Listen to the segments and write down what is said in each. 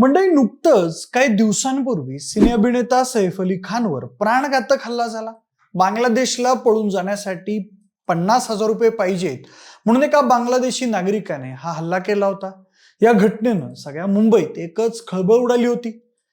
मंडळी नुकतंच काही दिवसांपूर्वी सिने अभिनेता सैफ अली खानवर प्राणघातक हल्ला झाला. बांगलादेशला पळून जाण्यासाठी पन्नास हजार रुपये पाहिजेत म्हणून एका बांगलादेशी नागरिकाने हा हल्ला केला होता. या घटनेनं सगळ्या मुंबईत एकच खळबळ उडाली होती.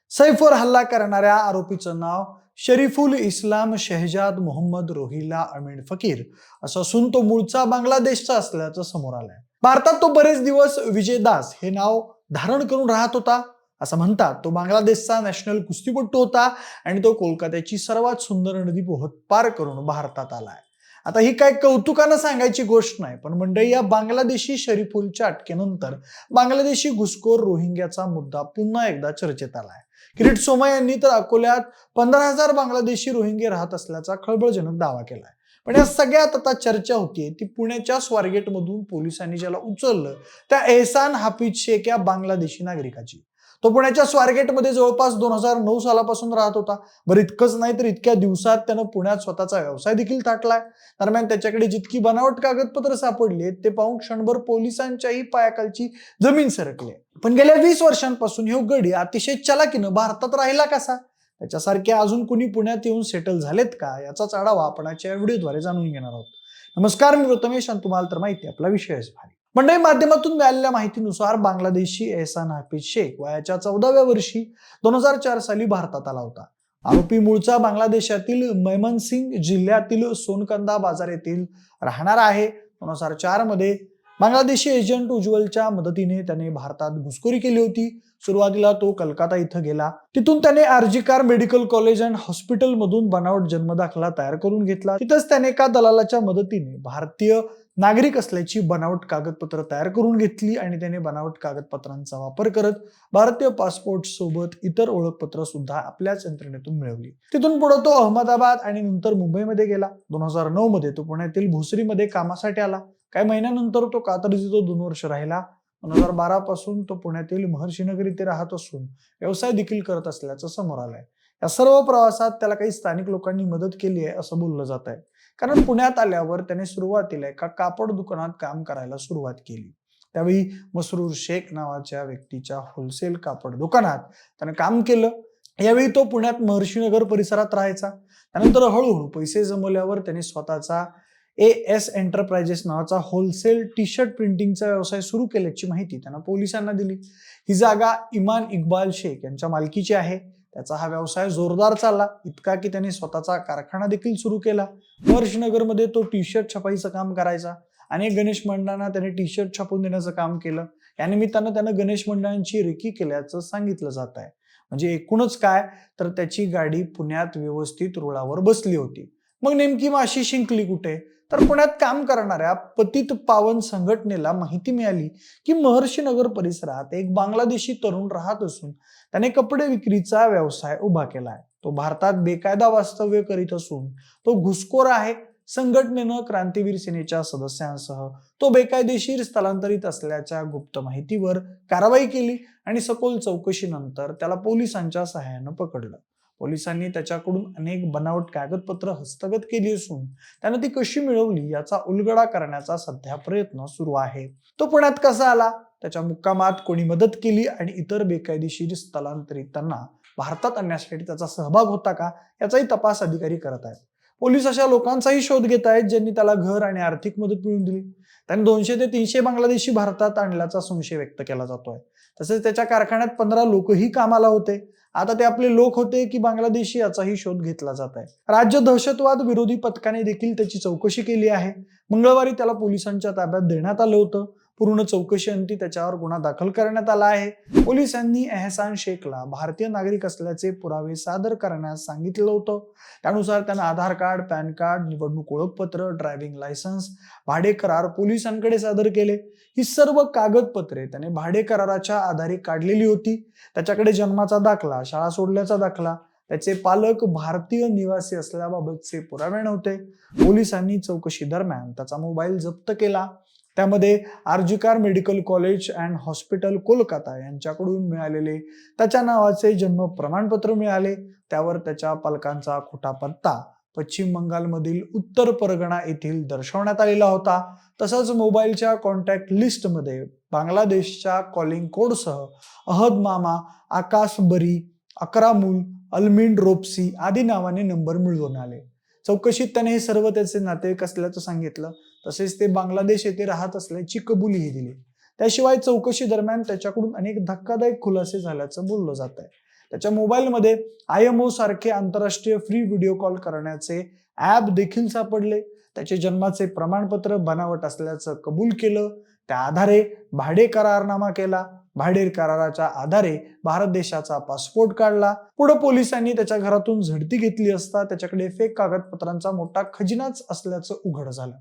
सैफवर हल्ला करणाऱ्या आरोपीचं नाव शरीफुल इस्लाम शहजाद मोहम्मद रोहिला अमीन फकीर असं असून तो मूळचा बांगलादेशचा असल्याचं समोर आलंय. भारतात तो बरेच दिवस विजय दास हे नाव धारण करून राहत होता. असं म्हणतात. तो बांगलादेशचा नॅशनल कुस्तीपट्टू होता आणि तो कोलकात्याची सर्वात सुंदर नदी पोहत पार करून भारतात आलाय. आता ही काय कौतुकानं सांगायची गोष्ट नाही पण मंडळी या बांगलादेशी शरीफुलच्या अटकेनंतर बांगलादेशी घुसखोर रोहिंग्याचा मुद्दा पुन्हा एकदा चर्चेत आलाय. किरीट सोमा यांनी तर अकोल्यात पंधरा हजार बांगलादेशी रोहिंगे राहत असल्याचा खळबळजनक दावा केलाय. पण या सगळ्यात आता चर्चा होतीये ती पुण्याच्या स्वारगेटमधून पोलिसांनी ज्याला उचललं त्या एहसान हाफिज शेख या बांगलादेशी नागरिकाची. तो पुण्याच्या स्वारगेटमध्ये जवळपास दोन हजार नऊ सालापासून राहत होता. बरं इतकंच नाही तर इतक्या दिवसात त्यानं पुण्यात स्वतःचा व्यवसाय देखील थाटलाय दरम्यान त्याच्याकडे जितकी बनावट कागदपत्र सापडली ते पाहून क्षणभर पोलिसांच्याही पायाखालची जमीन सरकली आहे. पण गेल्या वीस वर्षांपासून हे गडी अतिशय चलाकीनं भारतात राहिला कसा? त्याच्यासारखे अजून कुणी पुण्यात येऊन सेटल झालेत का? याचाच आढावा आपण आजच्या व्हिडिओद्वारे जाणून घेणार आहोत. नमस्कार मी प्रथमेश आणि तुम्हाला तर माहिती आहे, आपला विषय भारी मंडळी माध्यमातून मिळालेल्या माहितीनुसार बांगलादेशी एहसान हाफिज शेख वयाच्या चौदाव्या वर्षी दोन हजार चार साली भारतात आला होता. आरोपी मूळचा बांगलादेशातील मैमनसिंग जिल्ह्यातील सोनकंदा बाजार येथील राहणार आहे. दोन हजार चारमध्ये बांगलादेशी एजंट उज्ज्वलच्या मदतीने त्याने भारतात घुसखोरी केली होती. सुरुवातीला तो कलकत्ता इथं गेला. तिथून त्याने R G Kar medical college and hospital मधून बनावट जन्मदाखला तयार करून घेतला. तिथंच त्याने एका दलालाच्या मदतीने भारतीय नागरिक असल्याची बनावट कागदपत्र तयार करून घेतली आणि त्याने बनावट कागदपत्रांचा वापर करत भारतीय पासपोर्ट सोबत इतर ओळखपत्र सुद्धा आपल्याच यंत्रणेतून मिळवली. तिथून पुढे तो अहमदाबाद आणि नंतर मुंबईमध्ये गेला. दोन हजार नऊ मध्ये तो पुण्यातील भोसरीमध्ये कामासाठी आला. काही महिन्यानंतर तो कातर जिथं दोन वर्ष राहिला. दोन हजार बारा पासून तो पुण्यातील महर्षीनगर इथे राहत असून व्यवसाय देखील करत असल्याचं समोर आलंय. या सर्व प्रवासात त्याला काही स्थानिक लोकांनी मदत केली आहे असं बोललं जात आहे कारण पुण्यात आल्यावर त्याने सुरुवातीला एका कापड दुकानात काम करायला सुरुवात केली. त्यावेळी मसरूर शेख नावाच्या व्यक्तीच्या होलसेल कापड दुकानात त्याने काम केलं. यावेळी तो पुण्यात महर्षीनगर परिसरात राहायचा. त्यानंतर हळूहळू पैसे जमवल्यावर त्याने स्वतःचा ए एस एंटरप्राइजेस नावाचा होलसेल टी शर्ट प्रिंटिंगचा व्यवसाय सुरू केल्याची माहिती त्यांना पोलिसांना दिली. ही जागा इमान इक्बाल शेख यांच्या मालकीची आहे. त्याचा हा व्यवसाय जोरदार चालला. इतका की त्याने स्वतःचा कारखाना देखील सुरू केला. वर्षनगरमध्ये तो टी शर्ट छपाईचं काम करायचा आणि गणेश मंडळांना त्याने टी शर्ट छापून देण्याचं काम केलं. या निमित्तानं त्यानं गणेश मंडळांची रेकी केल्याचं सांगितलं जात आहे. म्हणजे एकूणच काय? तर त्याची गाडी पुण्यात व्यवस्थित रुळावर बसली होती. मग नेमकी माशी शिंकली कुठे? तर पुण्यात काम करणाऱ्या पतित पावन संघटनेला माहिती मिळाली की महर्षी नगर परिसरात एक बांगलादेशी तरुण राहत असून त्याने कपडे विक्रीचा व्यवसाय उभा केलाय. तो भारतात बेकायदा वास्तव्य करीत असून तो घुसखोर आहे. संघटनेनं क्रांतीवीर सेनेच्या सदस्यांसह तो बेकायदेशीर स्थलांतरित असल्याच्या गुप्त माहितीवर कारवाई केली आणि सखोल चौकशीनंतर त्याला पोलिसांच्या सहाय्यानं पकडलं. पोलिसांनी त्याच्याकडून अनेक बनावट कागदपत्र हस्तगत केली असून त्यानं ती कशी मिळवली याचा उलगडा करण्याचा सध्या प्रयत्न सुरू आहे. तो पुण्यात कसा आला? त्याच्या मुक्कामात कोणी मदत केली आणि इतर बेकायदेशीर स्थलांतरितांना भारतात आणण्यासाठी त्याचा सहभाग होता का? याचाही तपास अधिकारी करत आहेत. पोलीस अशा लोकांचाही शोध घेत आहेत ज्यांनी त्याला घर आणि आर्थिक मदत मिळवून दिली. त्याने दोनशे ते तीनशे बांगलादेशी भारतात आणल्याचा संशय व्यक्त केला जातोय. तसेच त्याच्या कारखान्यात पंधरा लोकही कामाला होते. आता ते आपले लोक होते की बांगलादेशी याचाही शोध घेतला जात आहे. राज्य दहशतवाद विरोधी पथकाने देखील त्याची चौकशी केली आहे. मंगळवारी त्याला पोलिसांच्या ताब्यात देण्यात आलं होतं. पूर्ण चौकशी अंती त्याच्यावर गुन्हा दाखल करण्यात आला आहे. पोलिसांनी एहसान शेखला भारतीय नागरिक असल्याचे पुरावे सादर करण्यास सांगितलं होतं. त्यानुसार त्यानं आधार कार्ड पॅन कार्ड निवडणूक ओळखपत्र ड्रायव्हिंग लायसन्स भाडे करार पोलिसांकडे सादर केले. ही सर्व कागदपत्रे त्याने भाडे कराराच्या आधारे काढलेली होती. त्याच्याकडे जन्माचा दाखला शाळा सोडल्याचा दाखला त्याचे पालक भारतीय निवासी असल्याबाबतचे पुरावे नव्हते. पोलिसांनी चौकशी दरम्यान त्याचा मोबाईल जप्त केला. त्यामध्ये R G Kar medical college and hospital Kolkata यांच्याकडून मिळालेले त्याच्या नावाचे जन्म प्रमाणपत्र मिळाले त्यावर त्याच्या पालकांचा खोटा पत्ता पश्चिम बंगालमधील उत्तर परगणा येथील दर्शवण्यात आलेला होता. तसंच मोबाईलच्या कॉन्टॅक्ट लिस्टमध्ये बांगलादेशच्या कॉलिंग कोडसह अहद मामा आकाश बरी अकरामुल अल्मिंड रोपसी आदी नावाने नंबर मिळवून आले. चौकशीत त्याने हे सर्व त्याचे नातेवाईक असल्याचं सांगितलं. तसेच ते बांगलादेश येथे राहत असल्याची कबुलीही दिली. त्याशिवाय चौकशी दरम्यान त्याच्याकडून अनेक धक्कादायक खुलासे झाल्याचं बोललं जात आहे त्याच्या मोबाईलमध्ये आय एम ओ सारखे आंतरराष्ट्रीय फ्री व्हिडिओ कॉल करण्याचे ऍप देखील सापडले. त्याचे जन्माचे प्रमाणपत्र बनावट असल्याचं कबूल केलं. त्या आधारे भाडे करारनामा केला. भाडेर कराराच्या आधारे भारत देशाचा पासपोर्ट काढला. पुढे पोलिसांनी त्याच्या घरातून झडती घेतली असता त्याच्याकडे फेक कागदपत्रांचा मोठा खजिनाच असल्याचं उघड झालं.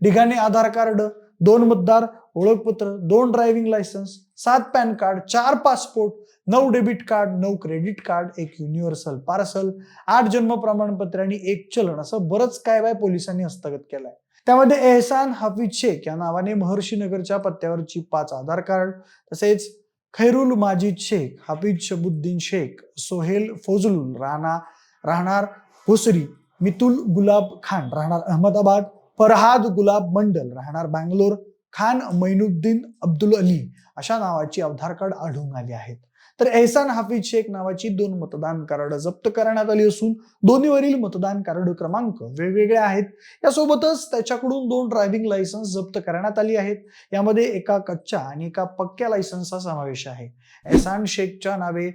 डिघाने आधार कार्ड दोन मतदार ओळखपत्र दोन ड्रायव्हिंग लायसन्स सात पॅन कार्ड चार पासपोर्ट नऊ डेबिट कार्ड नऊ क्रेडिट कार्ड एक युनिव्हर्सल पार्सल आठ जन्म प्रमाणपत्र आणि एक चलन असं बरंच काय बाय पोलिसांनी हस्तगत केलंय. त्यामध्ये एहसान हफीज शेख या नावाने महर्षी नगरच्या पत्त्यावरची पाच आधार कार्ड तसेच खैरुल माजिद शेख हाफिज शबुद्दीन शेख सोहेल फौजलुल राणा राहणार भोसरी मितुल गुलाब खान राहणार अहमदाबाद फरहाद गुलाब मंडल राहणार बँगलोर खान मैनुद्दीन अब्दुल अली. अशा नावाची आधार कार्ड आढळून आली आहेत. तर एहसान हाफिज शेख नावाची दोन मतदान कार्ड जप्त करण्यात आली असून दोन्हीवरील मतदान कार्ड क्रमांक वेगवेगळे आहेत. यासोबतच त्याच्याकडून दोन ड्रायव्हिंग लायसन्स जप्त करण्यात आली आहेत. यामध्ये एका कच्च्या आणि एका पक्क्या लायसन्सचा समावेश आहे. एहसान शेखच्या नावे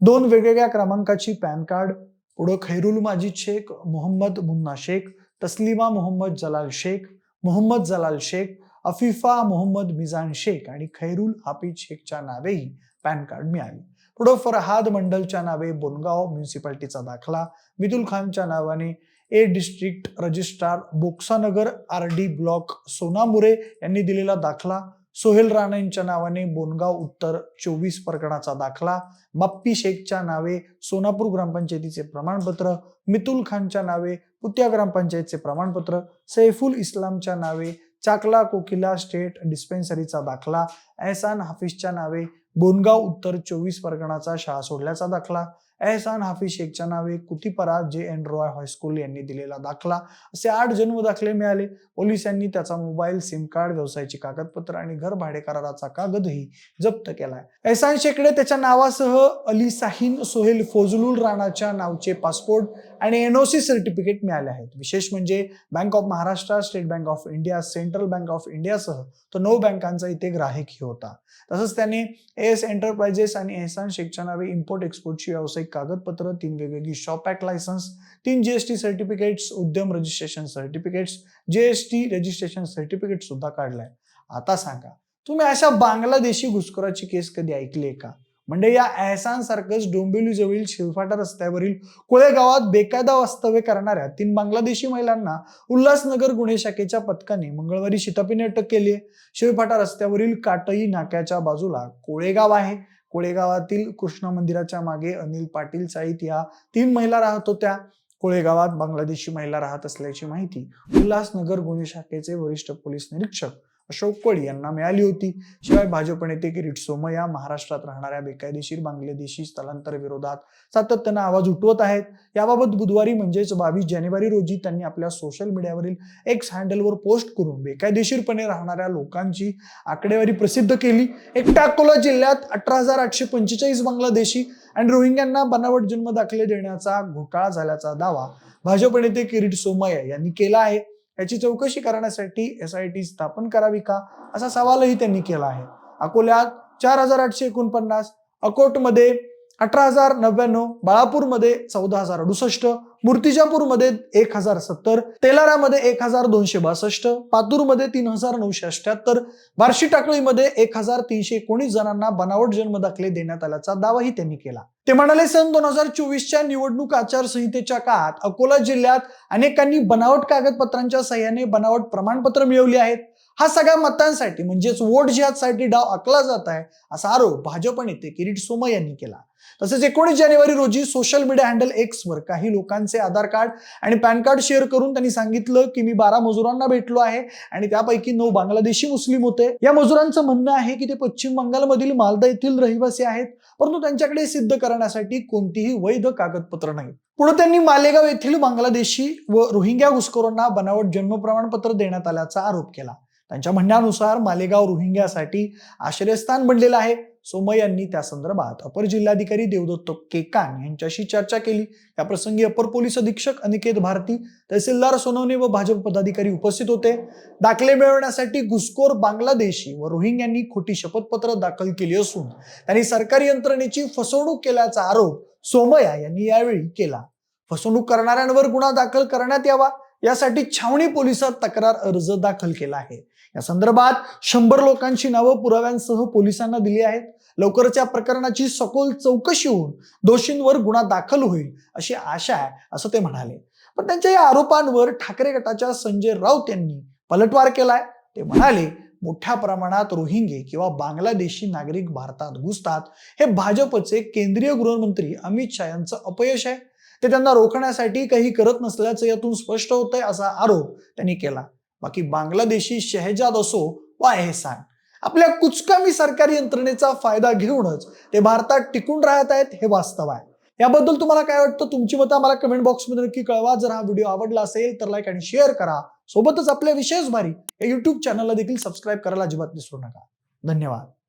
दोन वेगवेगळ्या क्रमांकाची पॅन कार्ड पुढं खैरुल माजिद शेख मोहम्मद मुन्ना शेख तस्लिमा मोहम्मद जलाल शेख मोहम्मद जलाल शेख अफिफा मोहम्मद मिजान शेख आणि खैरुल हाफिज शेखच्या नावेही पॅन कार्ड मिळाली. पुढं फरहाद मंडलच्या नावे बोनगाव म्युन्सिपाल्टीचा दाखला. मितुल खानच्या नावाने a district registrar Boxanagar R D block Sonamura यांनी दिलेला दाखला. सोहेल राणेंच्या नावाने बोनगाव उत्तर चोवीस परगणाचा दाखला. मप्पी शेखच्या नावे सोनापूर ग्रामपंचायतीचे प्रमाणपत्र. मितुल खानच्या नावे पुत्या ग्रामपंचायतचे प्रमाणपत्र. सैफुल इस्लामच्या नावे चाकला कोकिला स्टेट डिस्पेन्सरीचा दाखला. एहसान हाफिजच्या नावे बोनगाव उत्तर चोवीस परगणाचा शाळा सोडल्याचा दाखला. एहसान हाफिज शेखच्या नावे कुतीपरा जे एन रॉय हायस्कूल यांनी दिलेला दाखला. असे आठ जन्म दाखले मिळाले पोलिसांनी त्याचा मोबाईल सिम कार्ड व्यवसायाची कागदपत्र आणि घर भाडे कराराचा कागदही जप्त केलाय. एहसान शेकडे त्याच्या नावासह अली साहिन सोहेल फोजलुल राणाच्या नावचे पासपोर्ट आणि एनओसी सर्टिफिकेट मिळाले आहेत. विशेष म्हणजे bank of Maharashtra state bank of India central bank of इंडियासह तो नऊ बँकांचा इथे ग्राहकही होता. तसंच त्याने एस एंटरप्राइजेस आणि एहसान शेखच्या नावे इम्पोर्ट एक्सपोर्टची व्यावसायिक कागदपत्र तीन वेगवेगळी शॉप ऍक्ट लायसन्स तीन GST certificates Udyam registration certificates GST registration certificate सुद्धा काढलाय. आता सांगा तुम्ही अशा बांगलादेशी घुसखोराची केस कधी ऐकली आहे का? म्हणजे या एहसान सारखंच डोंबिवली जवळील शिवफाटा रस्त्यावरील कोळेगावात बेकायदा वास्तव्य करणाऱ्या तीन बांगलादेशी महिलांना उल्हासनगर गुन्हे शाखेच्या पथकाने मंगळवारी शितापीने अटक केली आहे. शिवफाटा रस्त्यावरील काटई नाक्याच्या बाजूला कोळेगाव आहे. कोळेगावातील कृष्ण मंदिराच्या मागे अनिल पाटील साईत या तीन महिला राहत होत्या. कोळेगावात बांगलादेशी महिला राहत असल्याची माहिती उल्हासनगर गुन्हे शाखेचे वरिष्ठ पोलीस निरीक्षक अशोक कोळी यांना मिळाली होती. शिवाय भाजप नेते किरीट सोमय्या महाराष्ट्रात राहणाऱ्या बेकायदेशीर बांगलादेशी स्थलांतर विरोधात सातत्यानं आवाज उठवत आहेत. याबाबत बुधवारी म्हणजेच बावीस जानेवारी रोजी त्यांनी आपल्या सोशल मीडियावरील एक्स हँडलवर पोस्ट करून बेकायदेशीरपणे राहणाऱ्या लोकांची आकडेवारी प्रसिद्ध केली. एकटा अकोला जिल्ह्यात अठरा हजार आठशे पंचेचाळीस बांगलादेशी आणि रोहिंग्यांना बनावट जन्म दाखले देण्याचा घोटाळा झाल्याचा दावा भाजप नेते किरीट सोमय्या यांनी केला आहे. याची चौकशी करण्यासाठी एस आय टी स्थापन करावी का? असा सवालही त्यांनी केला आहे. अकोल्यात चार हजार आठशे एकोणपन्नास अकोटमध्ये अठरा हजार नव्याण्णव बाळापूरमध्ये चौदा हजार अडुसष्ट मूर्तिजापूरमध्ये एक हजार सत्तर तेलारामध्ये एक हजार दोनशे बासष्ट पातूरमध्ये तीन हजार नऊशे अठ्याहत्तर बार्शी टाकळीमध्ये एक हजार तीनशे एकोणीस जणांना बनावट जन्म दाखले देण्यात आल्याचा दावाही त्यांनी केला. ते म्हणाले सन दोन हजार चोवीसच्या निवडणूक आचारसंहितेच्या काळात अकोला जिल्ह्यात अनेकांनी बनावट कागदपत्रांच्या सहाय्याने बनावट प्रमाणपत्र मिळवली आहेत. हा सगळ्या मतांसाठी म्हणजेच वोट जिहादसाठी डाव आखला जात आहे असा आरोप भाजप नेते किरीट सोमय यांनी केला. तसेच एकोणीस जानेवारी रोजी सोशल मीडिया हँडल एक्स वर काही लोकांचे आधार कार्ड आणि पॅन कार्ड शेअर करून त्यांनी सांगितलं की मी बारा मजुरांना भेटलो आहे आणि त्यापैकी नऊ बांगलादेशी मुस्लिम होते. या मजुरांचं म्हणणं आहे की ते पश्चिम बंगालमधील मालदा येथील रहिवासी आहेत परंतु त्यांच्याकडे सिद्ध करण्यासाठी कोणतीही वैध कागदपत्र नाही पुढे त्यांनी मालेगाव येथील बांगलादेशी व रोहिंग्या घुसखोरांना बनावट जन्म प्रमाणपत्र देण्यात आल्याचा आरोप केला. त्यांच्या म्हणण्यानुसार मालेगाव रोहिंग्यासाठी आश्रयस्थान बनलेलं आहे. सोमय यांनी त्या संदर्भात अपर जिल्हाधिकारी देवदत्त केकान यांच्याशी चर्चा केली. या प्रसंगी अपर पोलीस अधीक्षक अनिकेत भारती तहसीलदार सोनवणे व भाजप पदाधिकारी उपस्थित होते. दाखले मिळवण्यासाठी घुसखोर बांगलादेशी व रोहिंग्यांनी खोटी शपथपत्र दाखल केली असून त्यांनी सरकारी यंत्रणेची फसवणूक केल्याचा आरोप सोमया यांनी यावेळी केला. फसवणूक करणाऱ्यांवर गुन्हा दाखल करण्यात यावा यासाठी छावणी पोलिसात तक्रार अर्ज दाखल केला आहे. या संदर्भात शंभर लोकांची नावं पुराव्यांसह पोलिसांना दिली आहेत. लवकरच या प्रकरणाची सखोल चौकशी होऊन दोषींवर गुन्हा दाखल होईल अशी आशा आहे असं ते म्हणाले. पण त्यांच्या या आरोपांवर ठाकरे गटाच्या संजय राऊत यांनी पलटवार केलाय. ते म्हणाले मोठ्या प्रमाणात रोहिंगे किंवा बांगलादेशी नागरिक भारतात घुसतात. हे भाजपचे केंद्रीय गृहमंत्री अमित शहा यांचं अपयश आहे. ते त्यांना रोखण्यासाठी काही करत नसल्याचं यातून स्पष्ट होतंय असा आरोप त्यांनी केला. बाकी बांगलादेशी शहजाद असो वा एहसान आपल्या कुचकामी सरकारी यंत्रणेचा फायदा घेऊनच ते भारतात टिकून राहत आहेत हे वास्तव आहे. याबद्दल तुम्हाला काय वाटतं? तुमची मतं आम्हाला कमेंट बॉक्समध्ये नक्की कळवा. जर हा व्हिडिओ आवडला असेल तर लाईक आणि शेअर करा. सोबतच आपल्या विशेष भारी या युट्यूब चॅनलला देखील सबस्क्राईब करायला अजिबात विसरू नका. धन्यवाद.